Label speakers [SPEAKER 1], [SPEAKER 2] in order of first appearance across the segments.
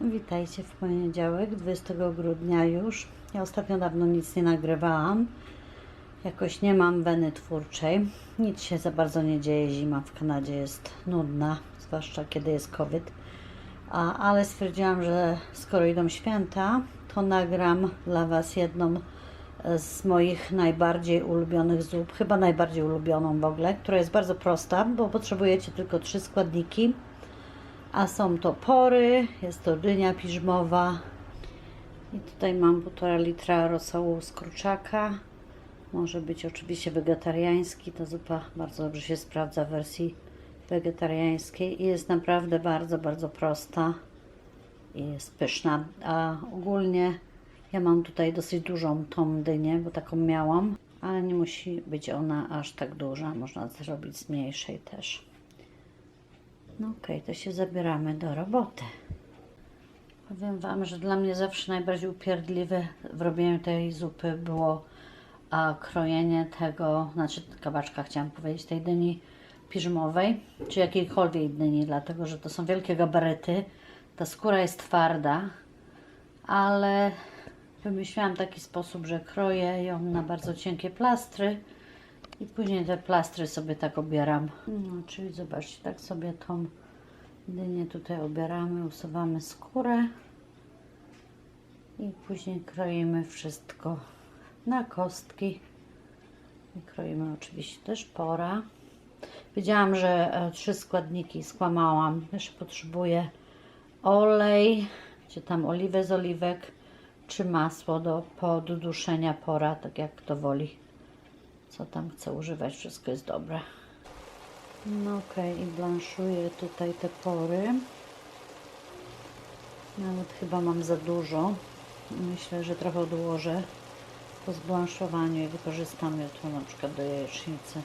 [SPEAKER 1] Witajcie w poniedziałek, 20 grudnia już. Ja ostatnio dawno nic nie nagrywałam. Jakoś nie mam weny twórczej. Nic się za bardzo nie dzieje. Zima w Kanadzie jest nudna, zwłaszcza kiedy jest COVID. A, ale stwierdziłam, że skoro idą święta, to nagram dla Was jedną z moich najbardziej ulubionych zup, chyba najbardziej ulubioną w ogóle, która jest bardzo prosta, bo potrzebujecie tylko trzy składniki. A są to pory, jest to dynia piżmowa i tutaj mam 1,5 litra rosołu z kurczaka. Może być oczywiście wegetariański, ta zupa bardzo dobrze się sprawdza w wersji wegetariańskiej i jest naprawdę bardzo, bardzo prosta i jest pyszna. A ogólnie ja mam tutaj dosyć dużą tą dynię, bo taką miałam, ale nie musi być ona aż tak duża, można zrobić z mniejszej też. No okej, to się zabieramy do roboty. Powiem Wam, że dla mnie zawsze najbardziej upierdliwe w robieniu tej zupy było a, krojenie tego, znaczy kabaczka chciałam powiedzieć, tej dyni piżmowej, czy jakiejkolwiek dyni, dlatego że to są wielkie gabaryty. Ta skóra jest twarda, ale wymyśliłam taki sposób, że kroję ją na bardzo cienkie plastry i później te plastry sobie tak obieram. No, czyli zobaczcie, tak sobie tą dynię tutaj obieramy, usuwamy skórę i później kroimy wszystko na kostki. I kroimy oczywiście też pora. Wiedziałam, że e, trzy składniki skłamałam. Jeszcze potrzebuję olej, czy tam oliwę z oliwek, czy masło do podduszenia pora, tak jak kto woli. Co tam chce używać, wszystko jest dobre. No okej, i blanszuję tutaj te pory. Nawet chyba mam za dużo. Myślę, że trochę odłożę po zblanszowaniu i wykorzystam tu na przykład do jajecznicy.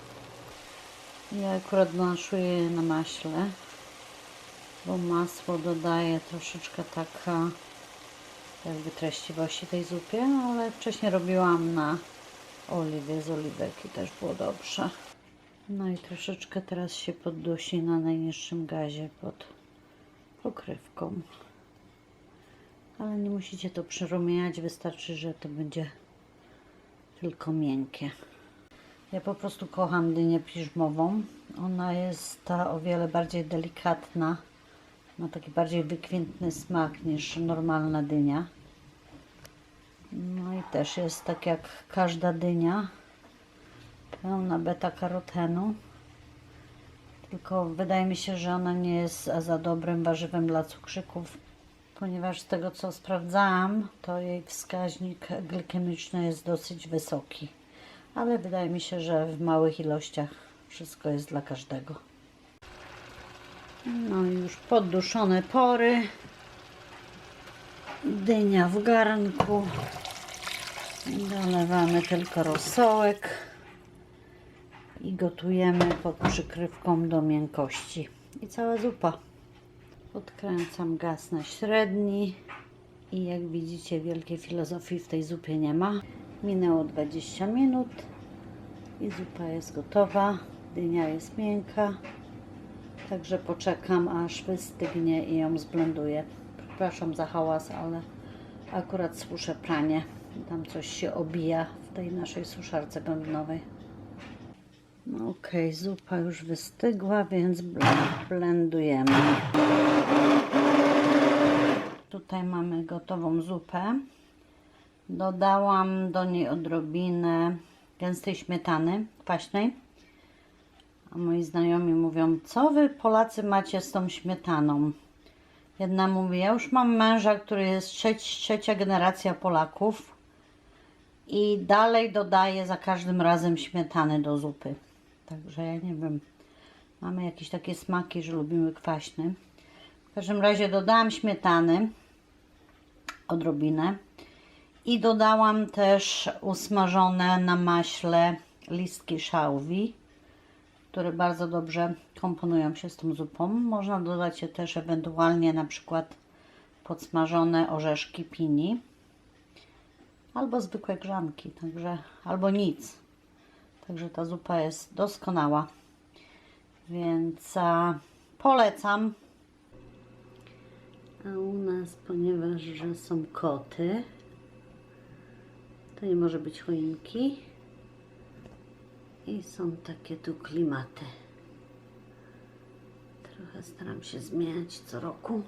[SPEAKER 1] Ja akurat blanszuję na maśle, bo masło dodaje troszeczkę taka jakby treściwości tej zupie, ale wcześniej robiłam na oliwie z oliwek i też było dobrze. No i troszeczkę teraz się poddusi na najniższym gazie pod pokrywką. Ale nie musicie to przerumieniać, wystarczy, że to będzie tylko miękkie. Ja po prostu kocham dynię piżmową. Ona jest ta o wiele bardziej delikatna. Ma taki bardziej wykwintny smak niż normalna dynia. No i też jest tak jak każda dynia. Pełna beta-karotenu. Tylko wydaje mi się, że ona nie jest za dobrym warzywem dla cukrzyków, ponieważ z tego co sprawdzałam, to jej wskaźnik glikemiczny jest dosyć wysoki. Ale wydaje mi się, że w małych ilościach wszystko jest dla każdego. No i już podduszone pory. Dynia w garnku. Dolewamy tylko rosołek i gotujemy pod przykrywką do miękkości. I cała zupa. Podkręcam gaz na średni i jak widzicie wielkiej filozofii w tej zupie nie ma. Minęło 20 minut i zupa jest gotowa. Dynia jest miękka. Także poczekam aż wystygnie i ją zblenduję. Przepraszam za hałas, ale akurat suszę pranie. Tam coś się obija w tej naszej suszarce bębnowej. No Okej, zupa już wystygła, więc bl- blendujemy. Tutaj mamy gotową zupę. Dodałam do niej odrobinę gęstej śmietany kwaśnej. A moi znajomi mówią, co wy Polacy macie z tą śmietaną? Jedna mówi, ja już mam męża, który jest trzeć, trzecia generacja Polaków i dalej dodaje za każdym razem śmietany do zupy. Także ja nie wiem, mamy jakieś takie smaki, że lubimy kwaśny. W każdym razie dodałam śmietany, odrobinę i dodałam też usmażone na maśle listki szałwi, które bardzo dobrze komponują się z tą zupą. Można dodać je też ewentualnie na przykład podsmażone orzeszki pini albo zwykłe grzanki, także albo nic. Także ta zupa jest doskonała. Więc a, polecam. A u nas ponieważ że są koty, to nie może być choinki. I są takie tu klimaty. Trochę staram się zmieniać co roku.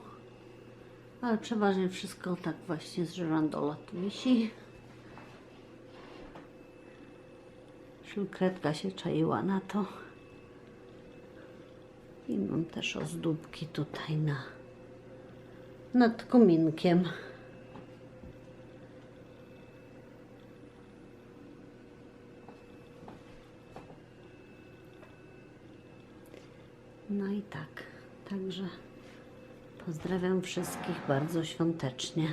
[SPEAKER 1] Ale przeważnie wszystko tak właśnie z żerandola tu wisi. Szylkretka się czaiła na to. I mam też ozdóbki tutaj na nad kominkiem. No i tak, także pozdrawiam wszystkich bardzo świątecznie.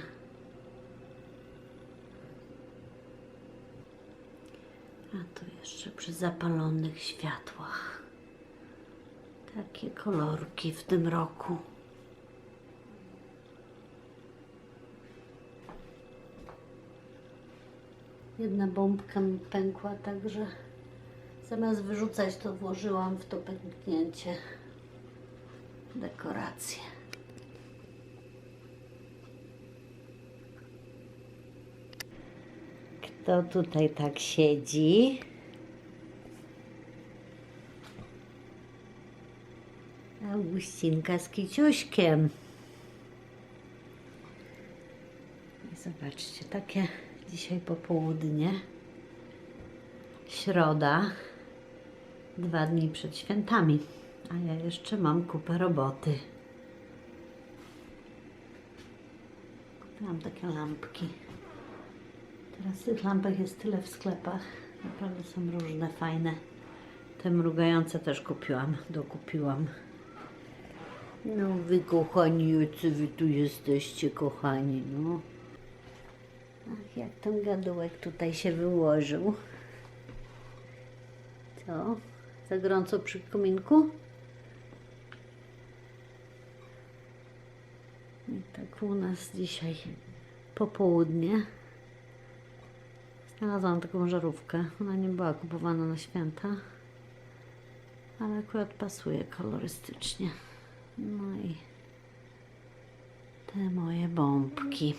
[SPEAKER 1] A tu jeszcze przy zapalonych światłach. Takie kolorki w tym roku. Jedna bombka mi pękła, także zamiast wyrzucać, to włożyłam w to pęknięcie dekorację. Kto tutaj tak siedzi? Augustinka z kiciuśkiem. Zobaczcie, takie dzisiaj popołudnie. Środa, dwa dni przed świętami, a ja jeszcze mam kupę roboty. Kupiłam takie lampki. Teraz tych lampek jest tyle w sklepach. Naprawdę są różne, fajne. Te mrugające też kupiłam, dokupiłam. No wy kochani, jacy wy tu jesteście, kochani, no. Ach, jak ten gadułek tutaj się wyłożył. Co? Za gorąco przy kominku? I tak u nas dzisiaj popołudnie. Znalazłam taką żarówkę. Ona nie była kupowana na święta, ale akurat pasuje kolorystycznie. No i te moje bombki.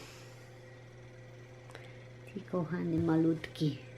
[SPEAKER 1] Ci kochany malutki.